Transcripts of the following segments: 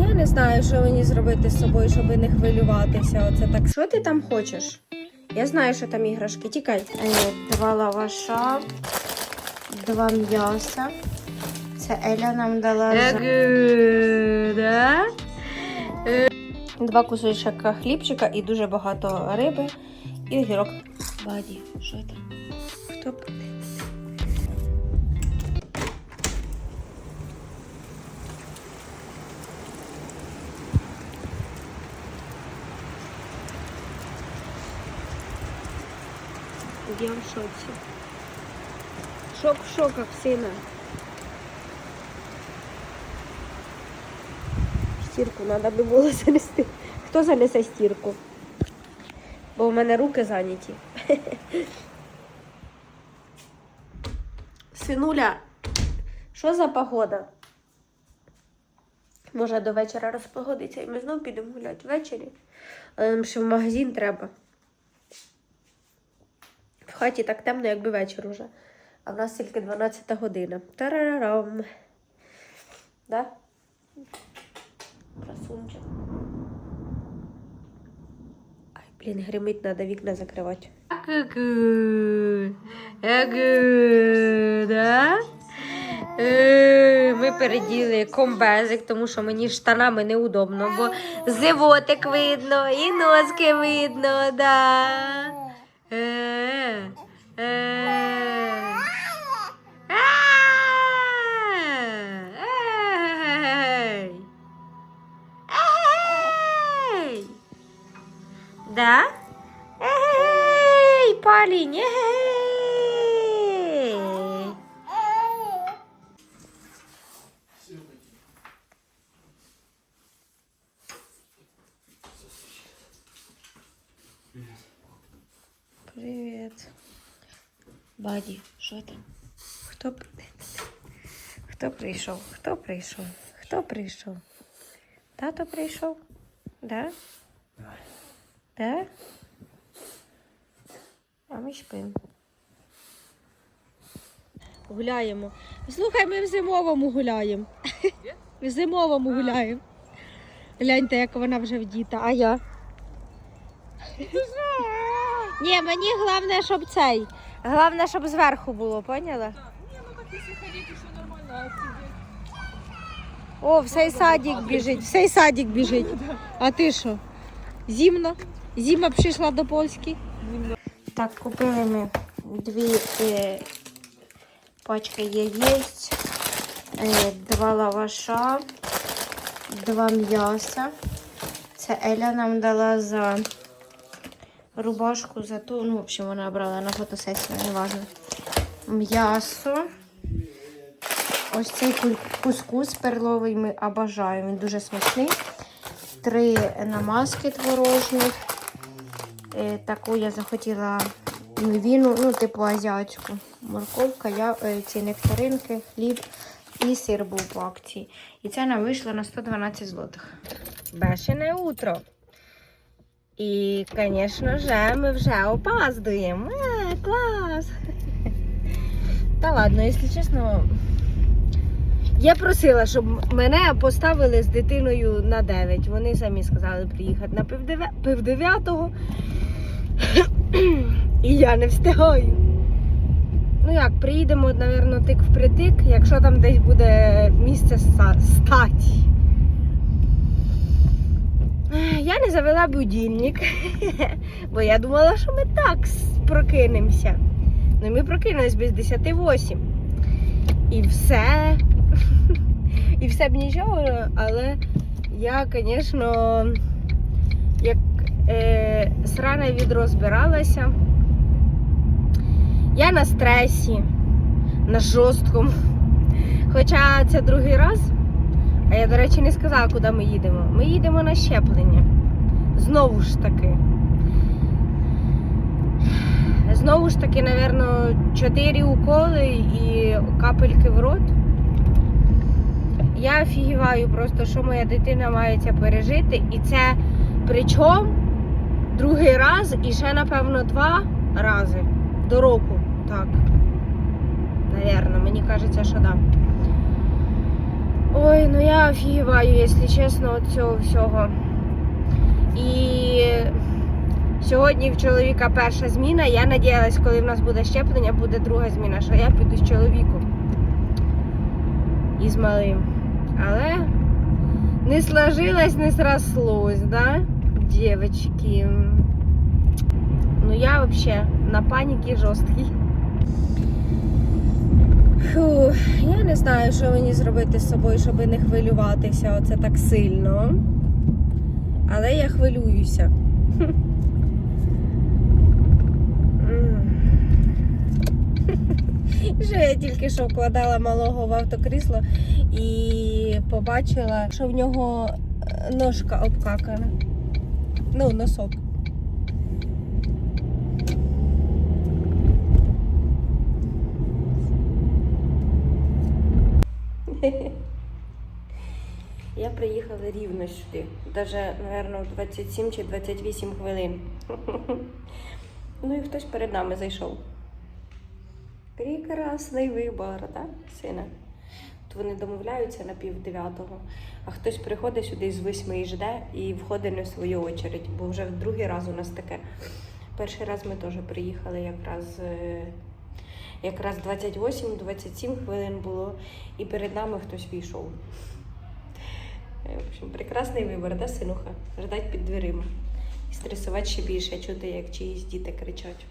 Я не знаю, що мені зробити з собою, щоб не хвилюватися. Оце так. Що ти там хочеш? Я знаю, що там іграшки. Тікай. Е, Два лаваша, два м'яса. Це Еля нам дала. за- Два кусочка хлібчика і дуже багато риби і огірок. Баді, що там? Хто б- Я в шоці. Шок в шоках, сина. Стірку треба би було занести. Хто занесе стірку? Бо в мене руки зайняті. Синуля, що за погода? Може до вечора розпогодиться і ми знову підемо гуляти ввечері. Але нам ще в магазин треба. В хаті так темно, якби вечір уже. А в нас тільки 12 година. Тарарарам. Да? Красунчик. Ай, блін, гримить, треба вікна закривати. да? Е, Ми переділи комбезик, тому що мені штанами неудобно, бо животик видно і носки видно, да. Хто прийшов? Хто прийшов? Хто прийшов? Тато прийшов? Да? Да? А ми спимо. Гуляємо. Слухай, ми в зимовому гуляємо. В зимовому гуляємо. Гляньте, як вона вже вдіта, а я. Ні, мені головне, щоб цей. Головне, щоб зверху було, поняла? О, в цей садик біжить, в цей садик біжить. А ти що? Зімно? Зима прийшла до Польщі. Так, купили ми дві е, пачки яєць, е, два лаваша, два м'яса. Це Еля нам дала за рубашку, за ту, ну, в общем, вона брала на фотосесію, неважно. М'ясо. Ось цей кускус перловий ми обожаємо, він дуже смачний. Три намазки творожних. Е, таку я захотіла мівіну, ну, типу азіатську. Морковка, я, е, ці нектаринки, хліб і сир був по акції. І це нам вийшло на 112 злотих. Бешене утро. І, звісно ж, ми вже опаздуємо. Е, клас! Та ладно, якщо чесно, я просила, щоб мене поставили з дитиною на 9. Вони самі сказали приїхати на півдев'ятого. І я не встигаю. Ну як, приїдемо, мабуть, тик впритик, якщо там десь буде місце ста- стать. Я не завела будильник, бо я думала, що ми так прокинемося. Ну, ми прокинулись без 10.08. І все. І все б нічого, але я, звісно, як е, сране відро збиралася. Я на стресі, на жорсткому. Хоча це другий раз. А я, до речі, не сказала, куди ми їдемо. Ми їдемо на щеплення. Знову ж таки. Знову ж таки, напевно, чотири уколи і капельки в рот. Я офігіваю просто, що моя дитина має це пережити. І це причому другий раз і ще, напевно, два рази до року. Так. Навірно, мені кажеться, що. Да. Ой, Ну я офігіваю, якщо чесно, від цього всього. І сьогодні в чоловіка перша зміна. Я надіялась, коли в нас буде щеплення, буде друга зміна, що я піду з чоловіком і з малим. Але не сложилось, не срослось, да, девочки? Ну я вообще на паніки жорсткій. Фу, я не знаю, що мені зробити з собою, щоб не хвилюватися оце так сильно. Але я хвилююся. Що я тільки що вкладала малого в автокрісло і побачила, що в нього е, ножка обкакана. Ну, носок. Я приїхала рівно сюди. Даже, мабуть, 27 чи 28 хвилин. Ну і хтось перед нами зайшов. Прекрасний вибор, так, сина? От вони домовляються на пів дев'ятого, а хтось приходить сюди з восьми і жде і входить в свою очередь, бо вже в другий раз у нас таке. Перший раз ми теж приїхали якраз. е, Якраз 28-27 хвилин було, і перед нами хтось війшов. Е, В общем, прекрасний вибір, да, синуха? Ждать під дверима. І стресувати ще більше, чути, як чиїсь діти кричать.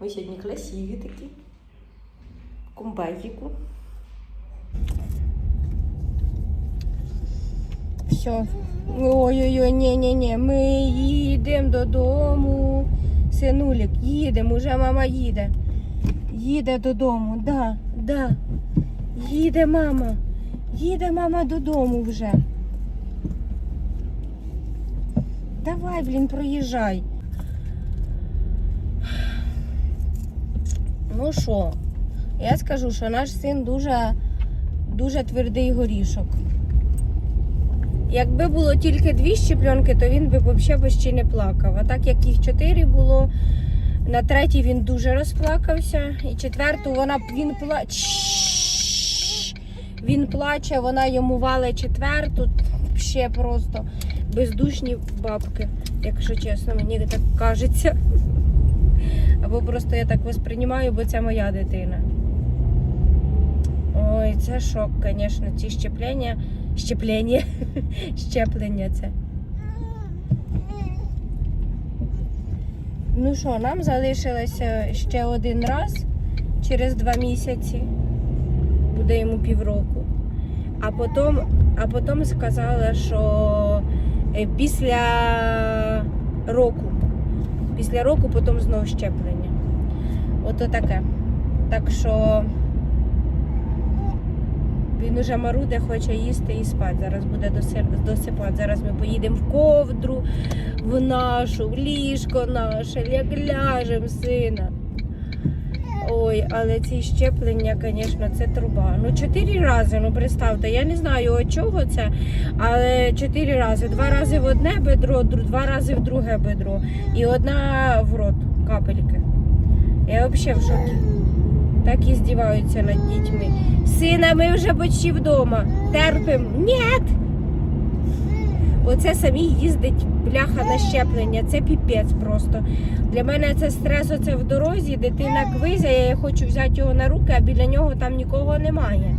Ви сьогодні красиві такі. Кумбайку. Все. Ой-ой-ой, ні-ні-ні, ми їдемо додому. Синулік, їдемо, уже мама їде. Їде додому, да, да. Їде мама. Їде мама додому вже. Давай, блін, проїжджай. Ну що, я скажу, що наш син дуже, дуже твердий горішок. Якби було тільки дві щеплянки, то він би взагалі почти не плакав. А так як їх чотири було, на третій він дуже розплакався. І четверту вона він плаче. Він плаче, вона йому валить четверту. Ще просто бездушні бабки, якщо чесно, мені так кажеться. Або просто я так восприймаю, бо це моя дитина. Ой, це шок, звісно, ці щеплення. Щеплення. Щеплення це. Ну що, нам залишилося ще один раз через два місяці. Буде йому півроку. А потім, а потім сказала, що е, після року. Після року потім знову щеплення. Ото таке. Так що він уже маруде, хоче їсти і спати. Зараз буде досипати. Зараз ми поїдемо в ковдру, в нашу, в ліжко наше, як ляжем сина. Ой, але ці щеплення, звісно, це труба. Ну, чотири рази, ну представте, я не знаю від чого це, але чотири рази. Два рази в одне бедро, два рази в друге бедро. І одна в рот капельки. Я взагалі в шокі. Так і здіваються над дітьми. Сина, ми вже почти вдома. Терпим. Ні. Оце самі їздить бляха на щеплення. Це піпець просто. Для мене це стрес оце в дорозі, дитина квизяє, я хочу взяти його на руки, а біля нього там нікого немає.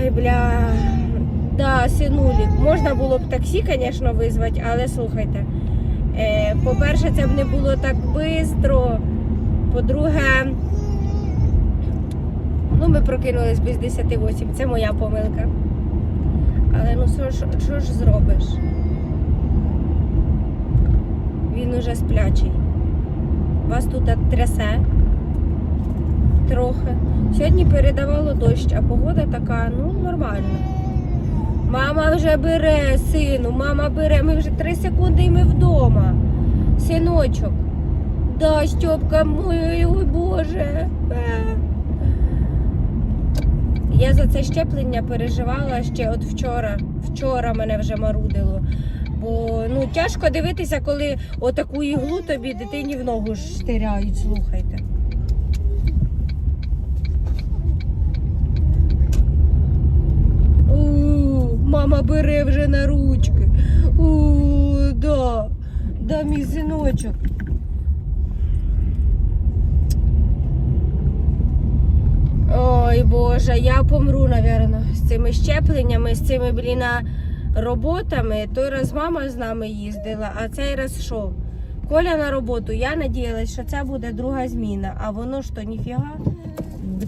Ай, бля. Да, синулік. Можна було б таксі, звісно, визвати, але слухайте. Е, по-перше, це б не було так швидко. По-друге, ну ми прокинулись без 10-8, це моя помилка. Але ну що ж, що ж зробиш? Він уже сплячий. Вас тут трясе трохи. Сьогодні передавало дощ, а погода така, ну, нормальна. Мама вже бере, сину, мама бере. Ми вже 3 секунди і ми вдома. Синочок. Да, Стьопка мой, ой Боже. Е. Я за це щеплення переживала ще от вчора. Вчора мене вже марудило. Бо ну тяжко дивитися, коли отаку іглу тобі дитині в ногу штиряють, слухайте. Бере вже на ручки. У, да. Да, мій синочок. Ой Боже, я помру, напевно, з цими щепленнями, з цими, блін, роботами. Той раз мама з нами їздила, а цей раз що? Коля на роботу. Я надіялась, що це буде друга зміна, а воно то ніфіга.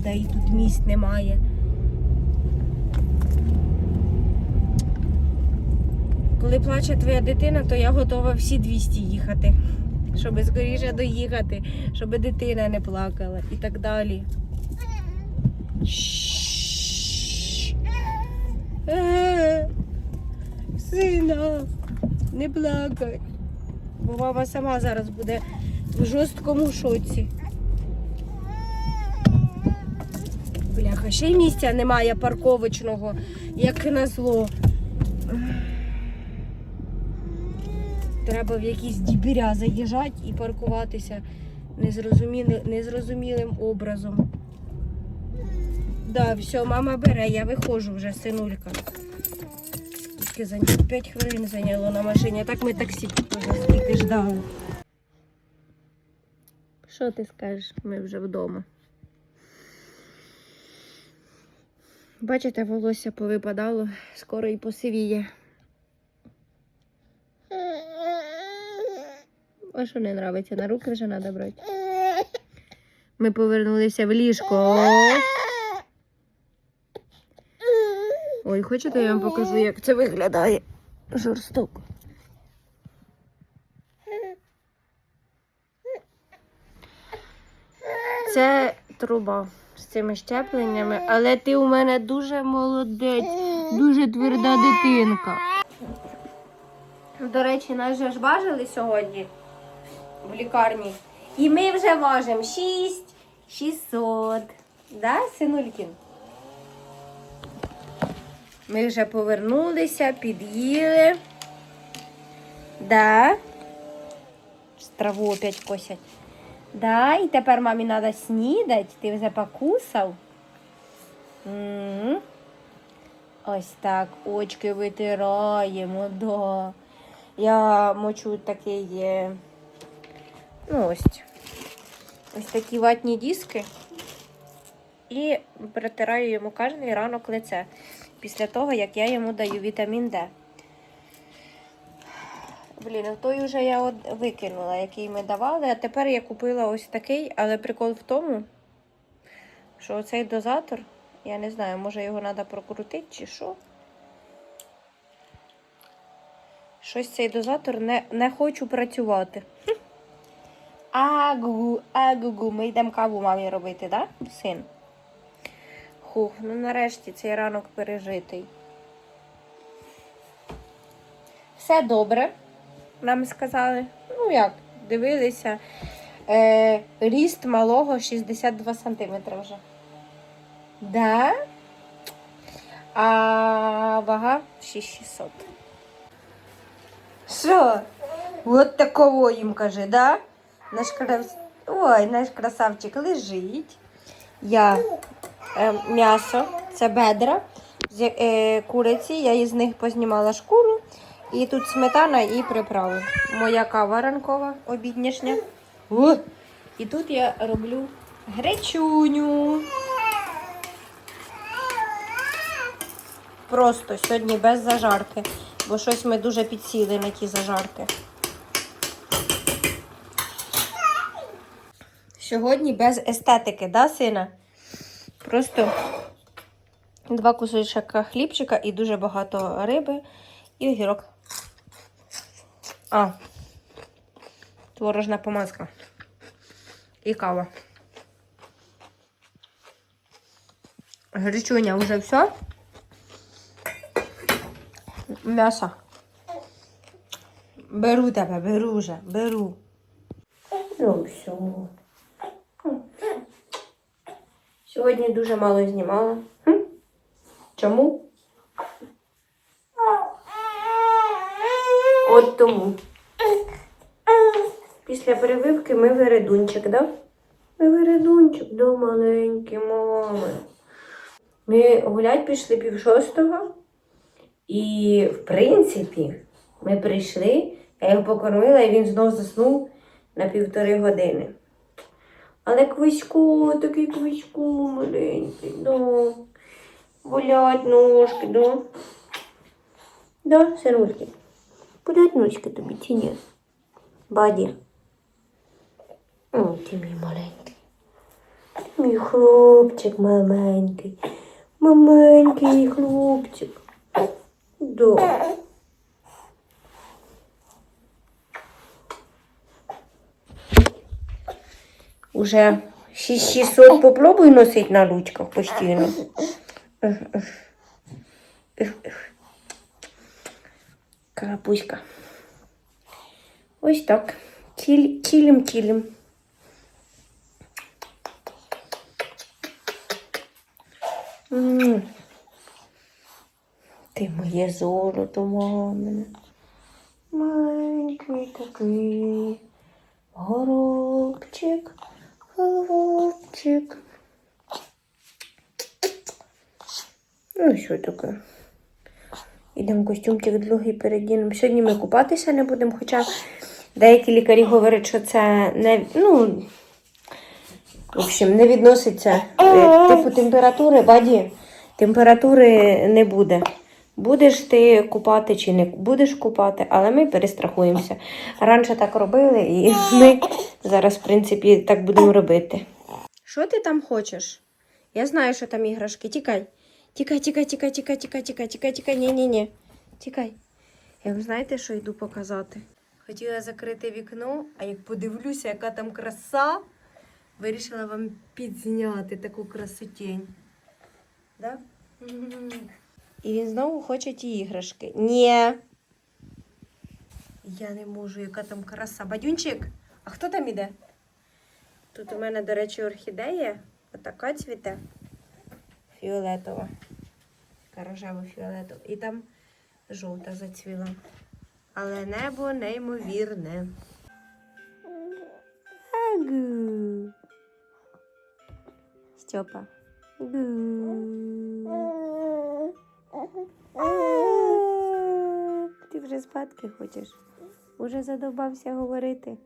Да і тут місць немає. Коли плаче твоя дитина, то я готова всі 200 їхати, щоб скоріше доїхати, щоб дитина не плакала і так далі. Сина, не плакай. Бо мама сама зараз буде в жорсткому шоці. Бляха, ще й місця немає парковочного, як назло. Треба в якісь дібіря заїжджати і паркуватися незрозумілим, незрозумілим образом. Да, все, мама бере, я виходжу вже, синулька. Скільки зайняло? 5 хвилин зайняло на машині. А так ми таксі вже скільки ждали. Що ти скажеш? Ми вже вдома. Бачите, волосся повипадало, скоро і посивіє. А що не нравиться? На руки вже треба брати. Ми повернулися в ліжко. Ой, хочете, я вам покажу, як це виглядає жорстоко. Це труба з цими щепленнями, але ти у мене дуже молодець, дуже тверда дитинка. До речі, нас же ж важили сьогодні в лікарні. І ми вже важимо 6 600. Да, синулькін? Ми вже повернулися, під'їли. Да. Траву опять косять. Да, і тепер мамі треба снідати. Ти вже покусав. М. Ось так, очки витираємо, да. Я мочу такий, е, ну ось, ось такі ватні диски. І протираю йому кожен ранок лице після того, як я йому даю вітамін Д. Блін, ну той вже я от викинула, який ми давали, а тепер я купила ось такий, але прикол в тому, що оцей дозатор, я не знаю, може його треба прокрутити чи що. Щось цей дозатор не, не хочу працювати. Агу, агу, ми йдемо каву мамі робити, да? син? Хух, ну нарешті цей ранок пережитий. Все добре, нам сказали. Ну як, дивилися. Е, ріст малого 62 см вже. Да? А вага 6600. Що? От такого їм каже, да? Наш крас... Ой, наш красавчик лежить. Я е, м'ясо, це бедра з е, куриці. Я із них познімала шкуру. І тут сметана і приправи. Моя кава ранкова, обіднішня. О! І тут я роблю гречуню. Просто сьогодні без зажарки, бо щось ми дуже підсіли на ті зажарки. Сьогодні без естетики, да, сина? Просто два кусочка хлібчика і дуже багато риби і огірок. А, творожна помазка. І кава. Гречуня вже все. М'ясо. Беру тебе, беру вже, беру. Ну, все. Сьогодні дуже мало знімала. Хм? Чому? От тому. Після перевивки ми вередунчик, да? Ми вередунчик, да, маленький, мами. Ми гулять пішли пів шостого. І, в принципі, ми прийшли, я його покормила, і він знов заснув на півтори години. Але квисько, такий квисько маленький, да. Болять ножки, да. Да, сирульки. Болять ножки тобі чи ні? Баді. О, ти мій маленький. Мій хлопчик маленький. Маленький хлопчик. Да. Уже 6600 попробуй носить на ручках постійно. Карапуська. Ось так. Тілім. Ти моє золото, мамине. Маленький такий. Горобчик, голубчик. Ну, що таке? Ідемо костюмчик другий передінемо. Сьогодні ми купатися не будемо, хоча деякі лікарі говорять, що це не, ну, в общем, не відноситься е, типу температури, баді, температури не буде. Будеш ти купати чи не будеш купати, але ми перестрахуємося. Раніше так робили, і ми зараз, в принципі, так будемо робити. Що ти там хочеш? Я знаю, що там іграшки. Тікай. Тікай, тікай, тікай, тікай, тікай, тікай, тікай, тікай, ні, ні, ні. Тікай. Я ви знаєте, що йду показати? Хотіла закрити вікно, а як подивлюся, яка там краса, вирішила вам підзняти таку красотень. Да? І він знову хоче ті іграшки. Ні. Я не можу, яка там краса. Бадюнчик, а хто там іде? Тут у мене, до речі, орхідея. Отака цвіте. Фіолетова. Така рожево фіолетова. І там жовта зацвіла. Але небо неймовірне. Агу. Ти вже спадки хочеш? Уже задовбався говорити.